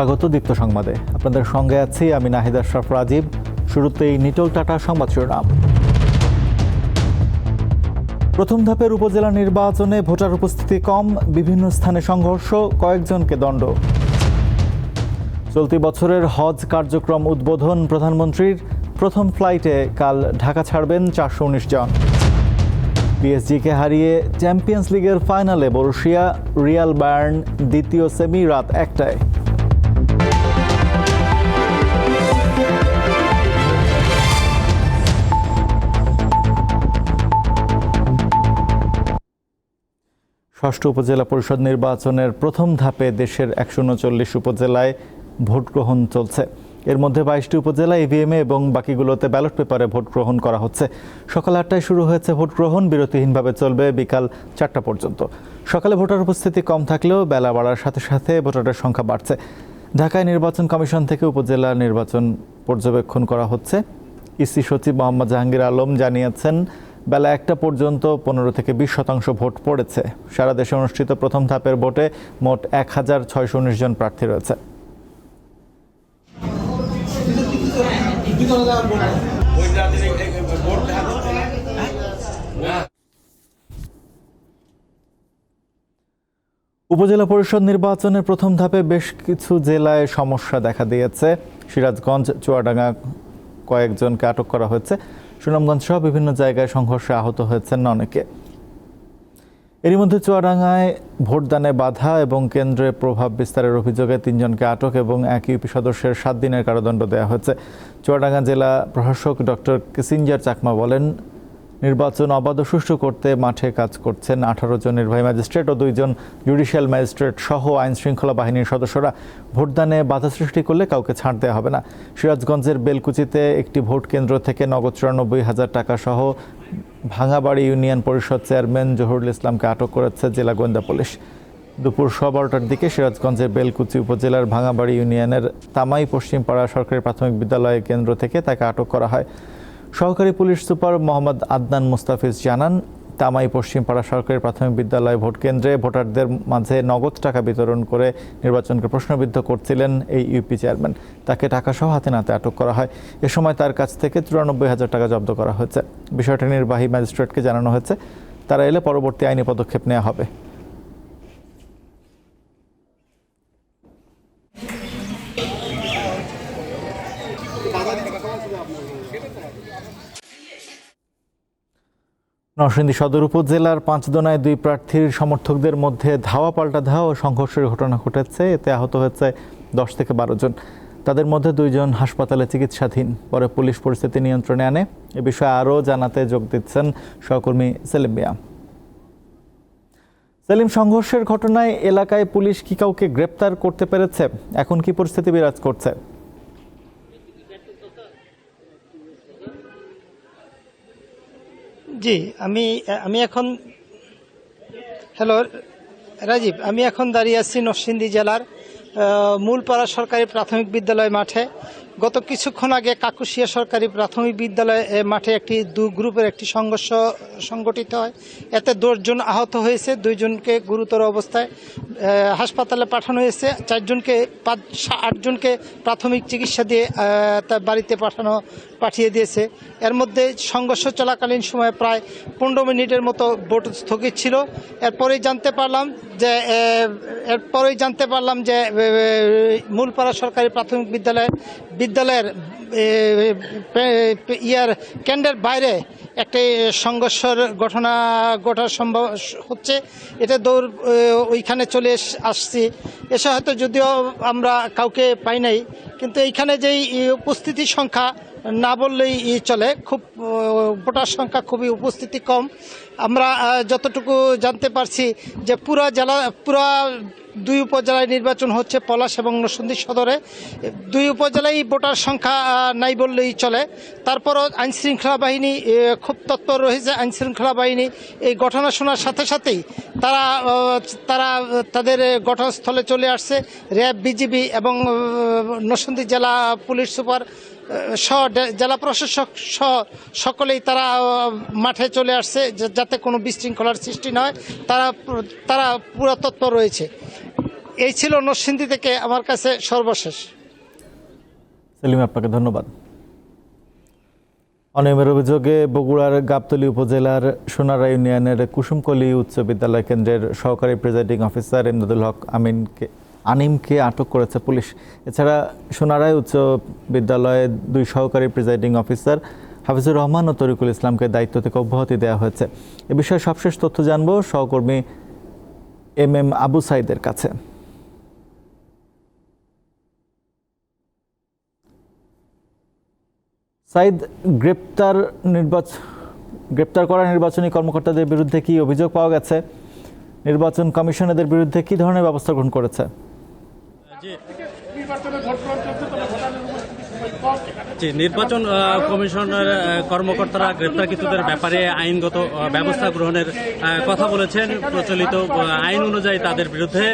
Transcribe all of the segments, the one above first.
স্বাগত দীপ্ত সংবাদে। আপনাদের সঙ্গে আছি আমি নাহিদ আশরাফ রাজীব। শুরুতেই নিটল টাটা সংবাদ শিরোনাম। প্রথম ধাপের উপজেলা নির্বাচনে ভোটার উপস্থিতি কম, বিভিন্ন স্থানে সংঘর্ষ, কয়েকজনকে দণ্ড। চলতি বছরের হজ কার্যক্রম উদ্বোধন প্রধানমন্ত্রীর প্রথম ফ্লাইটে কাল ঢাকা ছাড়বেন চারশো উনিশ জন। পিএসজিকে হারিয়ে চ্যাম্পিয়ন্স লিগের ফাইনালে বরুশিয়া, রিয়াল বার্ন দ্বিতীয় সেমি রাত একটায়। ষষ্ঠ উপজেলা পরিষদ নির্বাচনের প্রথম ধাপে দেশের একশো উনচল্লিশ উপজেলায় ভোট গ্রহণ চলছে। এর মধ্যে বাইশটি উপজেলা ইভিএমে এবং বাকিগুলোতে ব্যালট পেপারে ভোট গ্রহণ করা হচ্ছে। সকাল আটটায় শুরু হয়েছে ভোট গ্রহণ, বিরতিহীনভাবে চলবে বিকাল চারটা পর্যন্ত। সকালে ভোটার উপস্থিতি কম থাকলেও বেলা বাড়ার সাথে সাথে ভোটারের সংখ্যা বাড়ছে। ঢাকায় নির্বাচন কমিশন থেকে উপজেলা নির্বাচন পর্যবেক্ষণ করা হচ্ছে। ইসি সচিব মোহাম্মদ জাহাঙ্গীর আলম জানিয়েছেন বেলা একটা পর্যন্ত পনেরো থেকে বিশ শতাংশ ভোট পড়েছে। সারা দেশে অনুষ্ঠিত প্রথম ধাপের ভোটে মোট এক হাজার ছয়শো উনিশ জন প্রার্থী রয়েছে। উপজেলা পরিষদ নির্বাচনের প্রথম ধাপে বেশ কিছু জেলায় সমস্যা দেখা দিয়েছে। সিরাজগঞ্জ, চুয়াডাঙ্গা কয়েকজনকে আটক করা হয়েছে। সুনামগঞ্জ সহ বিভিন্ন জায়গায় সংঘর্ষে আহত হয়েছেন অনেকে। এরই মধ্যে চুয়াডাঙ্গায় ভোটদানে বাধা এবং কেন্দ্রে প্রভাব বিস্তারের অভিযোগে তিনজনকে আটক এবং এক ইউপি সদস্যের সাত দিনের কারাদণ্ড দেওয়া হয়েছে। চুয়াডাঙ্গা জেলা প্রশাসক ডক্টর কিসিঞ্জার চাকমা বলেন নির্বাচন অবাধ সুষ্ঠু করতে মাঠে কাজ করছেন আঠারো জন নির্বাহী ম্যাজিস্ট্রেট ও দুইজন জুডিশিয়াল ম্যাজিস্ট্রেট সহ আইন শৃঙ্খলা বাহিনীর সদস্যরা ভোটদানে বাধা সৃষ্টি করলে কাউকে ছাড় দেওয়া হবে না। সিরাজগঞ্জের বেলকুচিতে একটি ভোট কেন্দ্র থেকে নগদ চুরানব্বই হাজার টাকা সহ ভাঙাবাড়ি ইউনিয়ন পরিষদ চেয়ারম্যান জহুরুল ইসলামকে আটক করেছে জেলা গোয়েন্দা পুলিশ। দুপুর সোয়া বারোটার দিকে সিরাজগঞ্জের বেলকুচি উপজেলার ভাঙাবাড়ি ইউনিয়নের তামাই পশ্চিমপাড়া সরকারি প্রাথমিক বিদ্যালয় কেন্দ্র থেকে তাকে আটক করা হয়। সহকারী পুলিশ সুপার মোহাম্মদ আদনান মুস্তাফিজ জানান, তামাই পশ্চিমপাড়া সরকারি প্রাথমিক বিদ্যালয় ভোট কেন্দ্রে ভোটারদের মাঝে নগদ টাকা বিতরণ করে নির্বাচনকে প্রশ্নবিদ্ধ করছিলেন এই ইউপি চেয়ারম্যান। তাকে টাকা সহ হাতে নাতে আটক করা হয়। এ সময় তার কাছ থেকে চুরানব্বই হাজার টাকা জব্দ করা হয়েছে। বিষয়টি নির্বাহী ম্যাজিস্ট্রেটকে জানানো হয়েছে। তারা এলে পরবর্তী আইনি পদক্ষেপ নেওয়া হবে। নরসিংদী সদর উপজেলার পাঁচদোনায় দুই প্রার্থীর সমর্থকদের মধ্যে ধাওয়া পাল্টা ধাওয়া ও সংঘর্ষের ঘটনা ঘটেছে। এতে আহত হয়েছে দশ থেকে বারো জন। তাদের মধ্যে দুইজন হাসপাতালে চিকিৎসাধীন। পরে পুলিশ পরিস্থিতি নিয়ন্ত্রণে আনে। এ বিষয়ে আরও জানাতে যোগ দিচ্ছেন সহকর্মী সেলিম মিয়া। সেলিম, সংঘর্ষের ঘটনায় এলাকায় পুলিশ কি কাউকে গ্রেপ্তার করতে পেরেছে? এখন কি পরিস্থিতি বিরাজ করছে? জি, আমি আমি এখন, হ্যালো, রাজীব, আমি এখন দাঁড়িয়ে আছি নরসিংদী জেলার মূলপাড়া সরকারি প্রাথমিক বিদ্যালয় মাঠে। গত কিছুক্ষণ আগে কাকুশিয়া সরকারি প্রাথমিক বিদ্যালয় মাঠে একটি দু গ্রুপের একটি সংঘর্ষ সংগঠিত হয়। এতে দশজন আহত হয়েছে, দুইজনকে গুরুতর অবস্থায় হাসপাতালে পাঠানো হয়েছে। চারজনকে, পাঁচ আটজনকে প্রাথমিক চিকিৎসা দিয়ে তার বাড়িতে পাঠানো, পাঠিয়ে দিয়েছে। এর মধ্যে সংঘর্ষ চলাকালীন সময়ে প্রায় পনেরো মিনিটের মতো ভোট স্থগিত ছিল। এরপরেই জানতে পারলাম যে এরপরেই জানতে পারলাম যে মূলপাড়া সরকারি প্রাথমিক বিদ্যালয়ের বিদ্যালয়ের আহ, পে- পে- ইয়ার কেন্দ্রের বাইরে একটি সংঘর্ষের ঘটনা ঘটার সম্ভব হচ্ছে। এটা দৌড় ওইখানে চলে আসছি। এসে হয়তো যদিও আমরা কাউকে পাই নাই কিন্তু এইখানে যেই ই, উপস্থিতির সংখ্যা না বললেই চলে। খুব ভোটার সংখ্যা খুবই উপস্থিতি কম। আমরা যতটুকু জানতে পারছি যে পুরা জেলা পুরা দুই উপজেলায় নির্বাচন হচ্ছে পলাশ এবং নরসিংদী সদরে। দুই উপজেলায় ভোটার সংখ্যা নাই বললেই চলে। তারপরও আইনশৃঙ্খলা বাহিনী খুব তৎপর রয়েছে আইনশৃঙ্খলা বাহিনী। এই ঘটনা শোনার সাথে সাথেই তারা তারা তাদের ঘটনাস্থলে চলে আসছে। র্যাব, বিজিবি এবং নরসিংদী জেলা পুলিশ সুপার সহ জেলা প্রশাসক সহ সকলেই তারা মাঠে চলে আসছে। যাতে কোনো বিশৃঙ্খলার সৃষ্টি নয়। তারা তারা পুরো তৎপর রয়েছে। এই ছিল নরসিংদী থেকে আমার কাছে সর্বশেষ। সেলিম, আপনাকে ধন্যবাদ। অনিয়মের অভিযোগে বগুড়ার গাবতলী উপজেলার সোনারা ইউনিয়নের কুসুমকলি উচ্চ বিদ্যালয় কেন্দ্রের সহকারী প্রিজাইডিং অফিসার এমদাদুল হক আমিনকে আনিমকে আটক করেছে পুলিশ। এছাড়া সোনারায় উচ্চ বিদ্যালয়ে দুই সহকারী প্রিজাইডিং অফিসার হাফিজুর রহমান ও তরিকুল ইসলামকে দায়িত্ব থেকে অব্যাহতি দেওয়া হয়েছে। এ বিষয়ে সবশেষ তথ্য জানব। সহকর্মী এম এম আবু সাইদের কাছে। সাইদ, গ্রেপ্তার নির্বাচন গ্রেপ্তার করা নির্বাচনী কর্মকর্তাদের বিরুদ্ধে কি অভিযোগ পাওয়া গেছে? নির্বাচন কমিশন এদের বিরুদ্ধে কি ধরনের ব্যবস্থা গ্রহণ করেছে? জি নির্বাচন কমিশনের কর্মকর্তারা গ্রেপ্তারকৃতদের ব্যাপারে আইনগত ব্যবস্থা গ্রহণের কথা বলেছেন। প্রচলিত আইন অনুযায়ী তাদের বিরুদ্ধে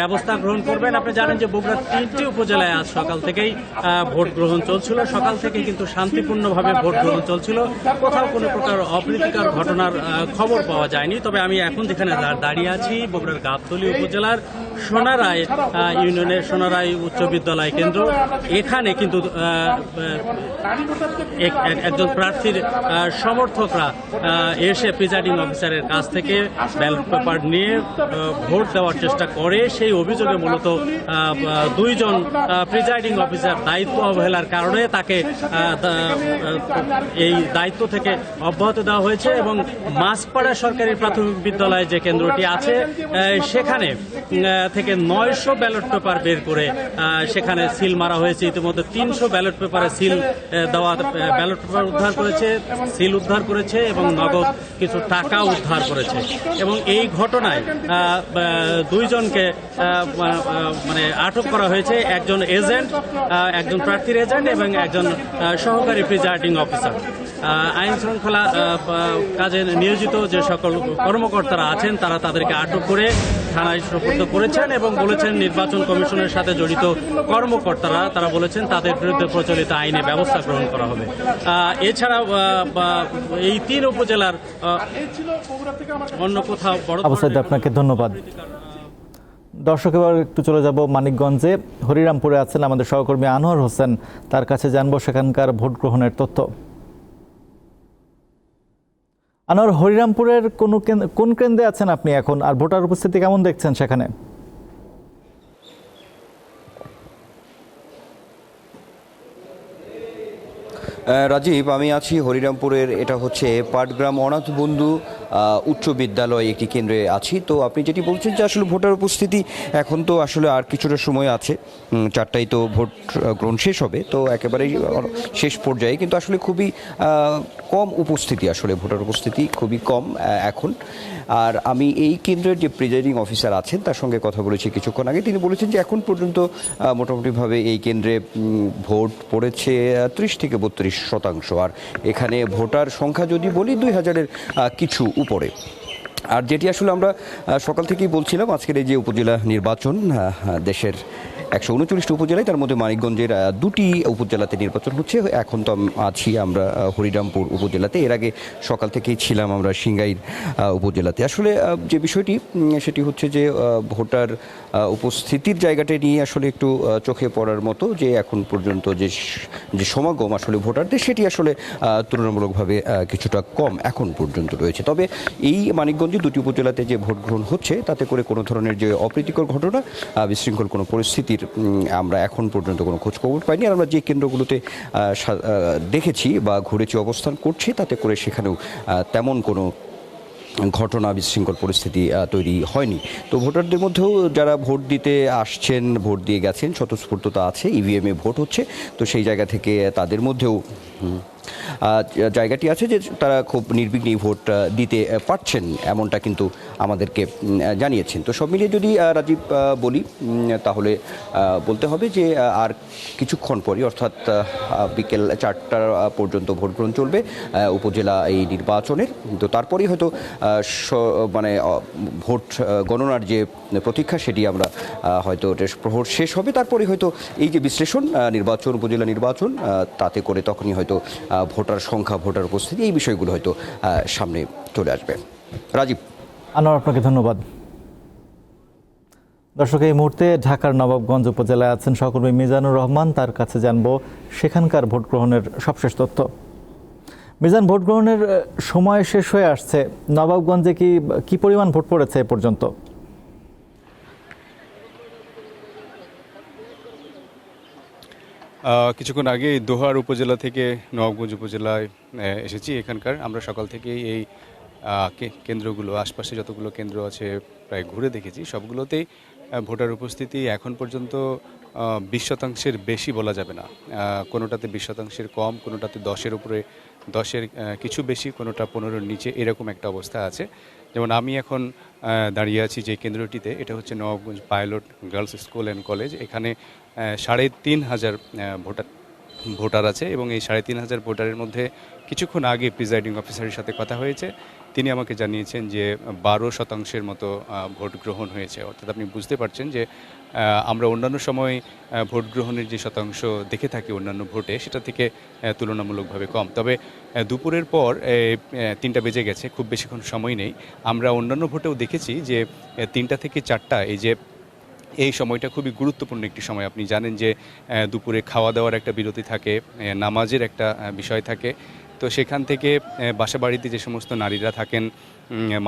ব্যবস্থা গ্রহণ করবেন। আপনি জানেন যে বগুড়ার তিনটি উপজেলায় আজ সকাল থেকেই ভোট গ্রহণ চলছিল। সকাল থেকে কিন্তু শান্তিপূর্ণভাবে ভোট গ্রহণ চলছিল। কোথাও কোনো প্রকার অপ্রীতিকর ঘটনার খবর পাওয়া যায়নি। তবে আমি এখন যেখানে দাঁড়িয়ে আছি, বগুড়ার গাবতলী উপজেলার সোনারায় ইউনিয়নের সোনারায় উচ্চ বিদ্যালয় কেন্দ্র। এখানে কিন্তু একজন প্রার্থীর সমর্থকরা এসে প্রিজাইডিং অফিসারের কাছ থেকে ব্যালট পেপার নিয়ে ভোট দেওয়ার চেষ্টা করে। সেই অভিযোগে মূলত দুইজন প্রিজাইডিং অফিসার দায়িত্ব অবহেলার কারণে তাকে এই দায়িত্ব থেকে অব্যাহত দেওয়া হয়েছে এবং মাসপাড়া সরকারি প্রাথমিক বিদ্যালয়ে যে কেন্দ্রটি আছে সেখানে থেকে নয়শো ব্যালট পেপার বের করে সেখানে সিল মারা হয়েছে। ইতিমধ্যে তিনশো ব্যালট পেপারে সিল আহ, দেওয়া ব্যালট পেপার উদ্ধার করেছে সিল উদ্ধার করেছে এবং নগদ কিছু টাকা উদ্ধার করেছে। এবং এই ঘটনায় দুইজনকে মানে আটক করা হয়েছে একজন এজেন্ট একজন প্রার্থীর এজেন্ট এবং একজন সহকারী প্রিজাইডিং অফিসার। আইন শৃঙ্খলা কাজে নিয়োজিত যে সকল কর্মকর্তারা আছেন তারা তাদেরকে আটক করে থানায় সুপর্দ করেছেন এবং বলেছেন নির্বাচন কমিশনের সাথে জড়িত কর্মকর্তারা তারা বলেছেন তাদের বিরুদ্ধে প্রচলিত আইনে ব্যবস্থা গ্রহণ করা হবে। এছাড়া এই তিন উপজেলার অন্য কোথাও বড় আবু আপনাকে ধন্যবাদ। দর্শক এবার একটু চলে যাব মানিকগঞ্জে। হরিরামপুরে আছেন আমাদের সহকর্মী আনোয়ার হোসেন। তার কাছে জানব সেখানকার ভোট গ্রহণের তথ্য। আনোয়ার হরিরামপুরের কোন কোন কেন্দ্রে আছেন আপনি এখন? আর ভোটার উপস্থিতি কেমন দেখছেন সেখানে? রাজীব, আমি আছি হরিরামপুরের, এটা হচ্ছে পাটগ্রাম অনাথ বন্ধু উচ্চ বিদ্যালয় একটি কেন্দ্রে আছি। তো আপনি যেটি বলছেন যে আসলে ভোটার উপস্থিতি এখন তো আসলে আর কিছুটা সময় আছে। চারটায় তো ভোট গ্রহণ শেষ হবে, তো একেবারেই শেষ পর্যায়ে। কিন্তু আসলে খুবই কম উপস্থিতি আসলে, ভোটার উপস্থিতি খুবই কম এখন। আর আমি এই কেন্দ্রের যে প্রিজাইডিং অফিসার আছেন, তার সঙ্গে কথা বলেছি কিছুক্ষণ আগে। তিনি বলেছেন যে এখন পর্যন্ত মোটামুটিভাবে এই কেন্দ্রে ভোট পড়েছে ত্রিশ থেকে বত্রিশ শতাংশ। আর এখানে ভোটার সংখ্যা যদি বলি, দুই হাজারের কিছু উপরে। আর যেটি আসলে আমরা সকাল থেকেই বলছিলাম, আজকের এই যে উপজেলা নির্বাচন দেশের একশো উনচল্লিশটি উপজেলায়, তার মধ্যে মানিকগঞ্জের দুটি উপজেলাতে নির্বাচন হচ্ছে। এখন তো আছি আমরা হরিরামপুর উপজেলাতে। এর আগে সকাল থেকেই ছিলাম আমরা সিঙ্গাইর উপজেলাতে। আসলে যে বিষয়টি সেটি হচ্ছে যে ভোটার উপস্থিতির জায়গাটা নিয়ে আসলে একটু চোখে পড়ার মতো যে এখন পর্যন্ত যে যে সমাগম আসলে ভোটারদের, সেটি আসলে তুলনামূলকভাবে কিছুটা কম এখন পর্যন্ত রয়েছে। তবে এই মানিকগঞ্জে দুটি উপজেলাতে যে ভোট গ্রহণ হচ্ছে, তাতে করে কোনো ধরনের যে অপ্রীতিকর ঘটনা বিশৃঙ্খল কোনো পরিস্থিতির উম, আমরা এখন পর্যন্ত কোনো খোঁজ খবর পাইনি। আর আমরা যে কেন্দ্রগুলোতে দেখেছি বা ঘুরেছি অবস্থান করছি তাতে করে সেখানেও তেমন কোনো ঘটনা বিশৃঙ্খল পরিস্থিতি তৈরি হয়নি। তো ভোটারদের মধ্যেও যারা ভোট দিতে আসছেন ভোট দিয়ে গেছেন স্বতঃস্ফূর্ততা আছে ইভিএমে ভোট হচ্ছে। তো সেই জায়গা থেকে তাদের মধ্যেও জায়গাটি আছে যে তারা খুব নির্বিঘ্নেই ভোট দিতে পারছেন এমনটা কিন্তু আমাদেরকে জানিয়েছেন। তো সব মিলিয়ে যদি রাজীব বলি তাহলে বলতে হবে যে আর কিছুক্ষণ পরই, অর্থাৎ বিকেল চারটা পর্যন্ত ভোট গ্রহণ চলবে উপজেলা এই নির্বাচনের। তো তারপরেই হয়তো মানে ভোট গণনার যে প্রতীক্ষা, সেটি আমরা হয়তো প্রহর শেষ হবে। তারপরে হয়তো এই যে বিশ্লেষণ নির্বাচন, উপজেলা নির্বাচন তাতে করে তখনই হয়তো ভোটার সংখ্যা, ভোটার উপস্থিতি, এই বিষয়গুলো হয়তো সামনে চলে আসবে। রাজীব। আনোয়ার, আপনাকে ধন্যবাদ। দর্শক, এই মুহূর্তে ঢাকার নবাবগঞ্জ উপজেলায় আছেন সহকর্মী মিজানুর রহমান। তার কাছে জানব সেখানকার ভোট গ্রহণের সবশেষ তথ্য। মিজান, ভোট গ্রহণের সময় শেষ হয়ে আসছে। নবাবগঞ্জে কি কি পরিমাণ ভোট পড়েছে এ পর্যন্ত? কিছুক্ষণ আগে দোহার উপজেলা থেকে নবাবগঞ্জ উপজেলায় এসেছি। এখানকার আমরা সকাল থেকেই এই কেন্দ্রগুলো, আশপাশে যতগুলো কেন্দ্র আছে প্রায় ঘুরে দেখেছি। সবগুলোতেই ভোটার উপস্থিতি এখন পর্যন্ত বিশ শতাংশের বেশি বলা যাবে না। কোনোটাতে বিশ শতাংশের কম, কোনোটাতে দশের উপরে, দশের কিছু বেশি, কোনোটা পনেরোর নিচে, এরকম একটা অবস্থা আছে। যেমন আমি এখন দাঁড়িয়ে আছি যে কেন্দ্রটিতে, এটা হচ্ছে Nawabganj pilot girls school and college. এখানে সাড়ে তিন হাজার ভোটার ভোটার আছে এবং এই সাড়ে তিন হাজার ভোটারের মধ্যে কিছুক্ষণ আগে প্রিজাইডিং অফিসারের সাথে কথা হয়েছে। তিনি আমাকে জানিয়েছেন যে বারো শতাংশের মতো ভোট গ্রহণ হয়েছে। অর্থাৎ আপনি বুঝতে পারছেন যে আমরা অন্যান্য সময় ভোট গ্রহণের যে শতাংশ দেখে থাকি অন্যান্য ভোটে, সেটা থেকে তুলনামূলকভাবে কম। তবে দুপুরের পর তিনটা বেজে গেছে, খুব বেশিক্ষণ সময় নেই। আমরা অন্যান্য ভোটেও দেখেছি যে তিনটা থেকে চারটা, এই যে এই সময়টা খুবই গুরুত্বপূর্ণ একটি সময়। আপনি জানেন যে দুপুরে খাওয়া দাওয়ার একটা বিরতি থাকে নামাজের একটা বিষয় থাকে। তো সেখান থেকে আহ, বাসা বাড়িতে যে সমস্ত নারীরা থাকেন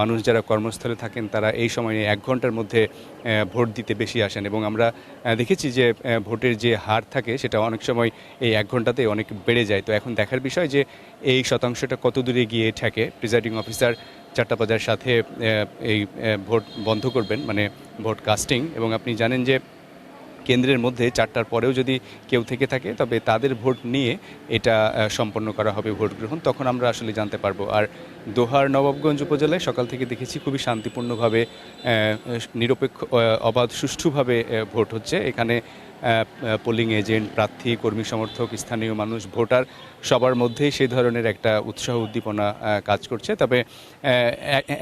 মানুষ যারা কর্মস্থলে থাকেন তারা এই সময়ে এক ঘণ্টার মধ্যে ভোট দিতে বেশি আসেন এবং আমরা দেখেছি যে ভোটের যে হার থাকে সেটা অনেক সময় এই এক ঘন্টাতে অনেক বেড়ে যায়। তো এখন দেখার বিষয় যে এই শতাংশটা কত দূরে গিয়ে ঠেকে? প্রিজাইডিং অফিসার চারটা বাজার সাথে এই ভোট বন্ধ করবেন মানে ভোট কাস্টিং এবং আপনি জানেন যে কেন্দ্রের মধ্যে চারটার পরেও যদি কেউ থেকে থাকে, তবে তাদের ভোট নিয়ে এটা সম্পন্ন করা হবে ভোট গ্রহণ। তখন আমরা আসলে জানতে পারব। আর দোহার নবাবগঞ্জ উপজেলায় সকাল থেকে দেখেছি খুবই শান্তিপূর্ণভাবে নিরপেক্ষ অবাধ, সুষ্ঠুভাবে ভোট হচ্ছে। এখানে পোলিং এজেন্ট প্রার্থী, কর্মী, সমর্থক, স্থানীয় মানুষ, ভোটার সবার মধ্যেই সেই ধরনের একটা উৎসাহ উদ্দীপনা কাজ করছে। তবে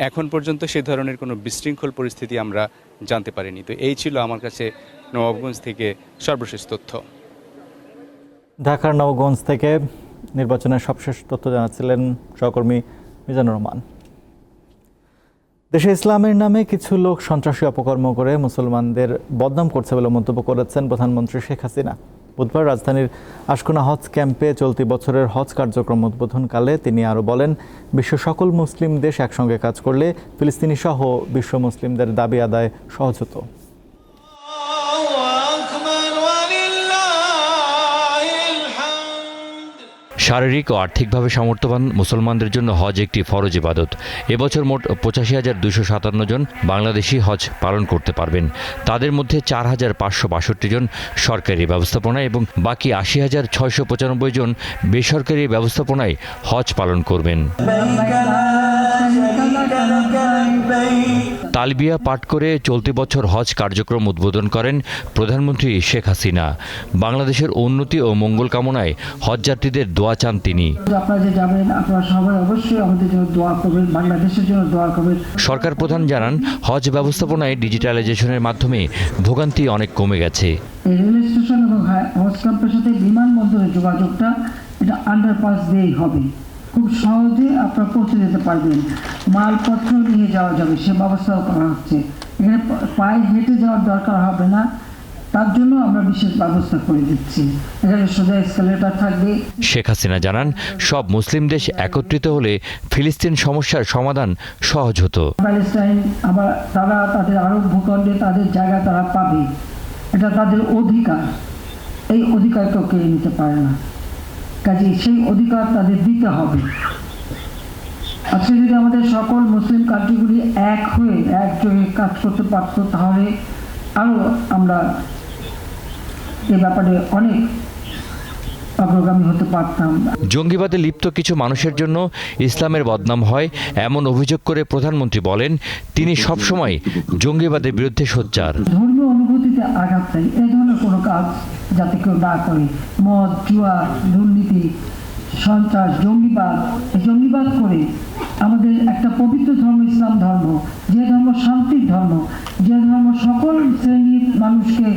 এখন পর্যন্ত সে ধরনের কোনো বিশৃঙ্খল পরিস্থিতি আমরা জানতে পারিনি। তো এই ছিল আমার কাছে নবাবগঞ্জ থেকে সর্বশেষ তথ্য। ঢাকার নবগঞ্জ থেকে নির্বাচনের সবশেষ তথ্য জানাচ্ছিলেন সহকর্মী মিজানুর রহমান। দেশে ইসলামের নামে কিছু লোক সন্ত্রাসী অপকর্ম করে মুসলমানদের বদনাম করছে বলে মন্তব্য করেছেন প্রধানমন্ত্রী শেখ হাসিনা। বুধবার রাজধানীর আশকোনা হজ ক্যাম্পে চলতি বছরের হজ কার্যক্রম উদ্বোধনকালে তিনি আরও বলেন, বিশ্ব সকল মুসলিম দেশ একসঙ্গে কাজ করলে ফিলিস্তিনি সহ বিশ্ব মুসলিমদের দাবি আদায় সহজ হতো। শারীরিক ও আর্থিকভাবে সামর্থ্যবান মুসলমানদের জন্য হজ একটি ফরজ ইবাদত। এবছর মোট পঁচাশি হাজার দুশো সাতান্ন জন বাংলাদেশি হজ পালন করতে পারবেন। তাদের মধ্যে চার হাজার পাঁচশো বাষট্টি জন সরকারি ব্যবস্থাপনায় এবং বাকি আশি হাজার ছয়শো পঁচানব্বই জন বেসরকারি ব্যবস্থাপনায় হজ পালন করবেন। তালবিয়া পাঠ করে চলতি বছর হজ কার্যক্রম উদ্বোধন করেন প্রধানমন্ত্রী শেখ হাসিনা। বাংলাদেশের উন্নতি ও মঙ্গল কামনায় হজ যাত্রীদের দোয়া চান তিনি। সরকার প্রধান জানান হজ ব্যবস্থাপনায় ডিজিটালাইজেশনের মাধ্যমে ভোগান্তি অনেক কমে গেছে। রেল স্টেশন এবং হজ ক্যাম্পের সাথে বিমানবন্দরের যোগাযোগটা এটা আন্ডারপাস দিয়েই হবে। খুব সহজে আপনারা পৌঁছে যেতে পারবেন। মালপত্র নিয়ে যাওয়া যাবে সে ব্যবস্থাও করা হচ্ছে। এখানে পায়ে হেঁটে যাওয়ার দরকার হবে না। তার জন্য আমরা বিশেষ ব্যবস্থা করে দিচ্ছি। এখানে সোজা এসকালেটার থাকবে। শেখ হাসিনা জানান সব মুসলিম দেশ একত্রিত হলে ফিলিস্তিন সমস্যার সমাধান সহজ হতো। প্যালেস্টাইন আবার তারা তাদের আরব ভূখণ্ডে তাদের জায়গা তারা পাবে। এটা তাদের অধিকার। এই অধিকার কেউ কেড়ে নিতে পারে না। কাজে সেই অধিকার তাদের দিতে হবে। আজকে যদি আমাদের সকল মুসলিম কান্ট্রিগুলি এক হয়ে একযোগে কাজ করতে পারতো তাহলে আরও আমরা এ ব্যাপারে অনেক অগ্রগামী হতে পারতাম। জঙ্গিবাদে লিপ্ত কিছু মানুষের জন্য ইসলামের বদনাম হয় এমন অভিযোগ করে প্রধানমন্ত্রী বলেন তিনি সবসময় জঙ্গিবাদের বিরুদ্ধে সোচ্চার। অনুভূতিতে আঘাত দেয় এই ধরনের কোনো কাজ যাতে কেউ না করে। মদ, জুয়া, দুর্নীতি, সন্ত্রাস, জঙ্গিবাদ, এই জঙ্গিবাদ করে আমাদের একটা পবিত্র ধর্ম, ইসলাম ধর্ম, যে ধর্ম শান্তির ধর্ম, যে ধর্ম সকল শ্রেণির মানুষকে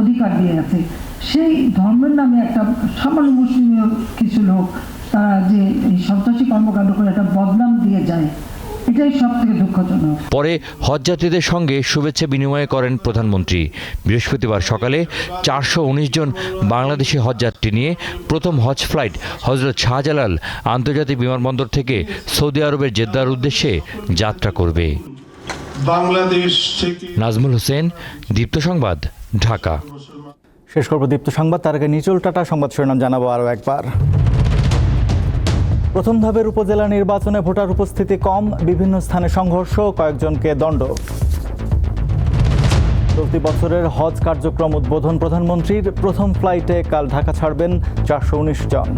অধিকার দিয়ে আছে, সেই ধর্মের নামে একটা সামান্য মুসলিম কিছু লোক, তারা যে এই সন্ত্রাসী কর্মকাণ্ড করে একটা বদনাম দিয়ে যায়। এটাই সব থেকে দুঃখজনক। পরে হজযাত্রীদের সঙ্গে শুভেচ্ছা বিনিময় করেন প্রধানমন্ত্রী। বৃহস্পতিবার সকালে চারশো জন বাংলাদেশি হজযাত্রী নিয়ে প্রথম হজ ফ্লাইট হজরত শাহজালাল আন্তর্জাতিক বিমানবন্দর থেকে সৌদি আরবের জেদ্দার উদ্দেশ্যে যাত্রা করবে। বাংলাদেশ নাজমুল হোসেন দীপ্ত সংবাদ ঢাকা। শেষ করব দীপ্ত সংবাদ তার আগে নিচল টাটা সংবাদ শিরোনাম জানাব আরও একবার। প্রথম ধাপের উপজেলা নির্বাচনে ভোটার উপস্থিতি কম, বিভিন্ন স্থানে সংঘর্ষ কয়েকজনকে দণ্ড। চলতি বছরের হজ কার্যক্রম উদ্বোধন প্রধানমন্ত্রীর, প্রথম ফ্লাইটে কাল ঢাকা ছাড়বেন চারশো উনিশ জন।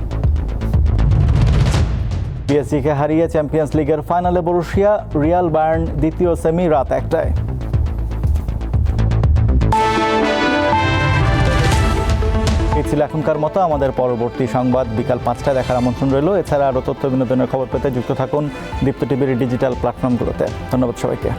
পিএসজিকে হারিয়ে চ্যাম্পিয়ন্স লিগের ফাইনালে বরুশিয়া, রিয়াল বার্ন দ্বিতীয় সেমি রাত একটায়। এই ছিল এখনকার মতো। আমাদের পরবর্তী সংবাদ বিকাল পাঁচটায় দেখার আমন্ত্রণ রইল। এছাড়া আরও তথ্য বিনোদনের খবর পেতে যুক্ত থাকুন দীপ্ত টিভির ডিজিটাল প্ল্যাটফর্মগুলোতে। ধন্যবাদ সবাইকে।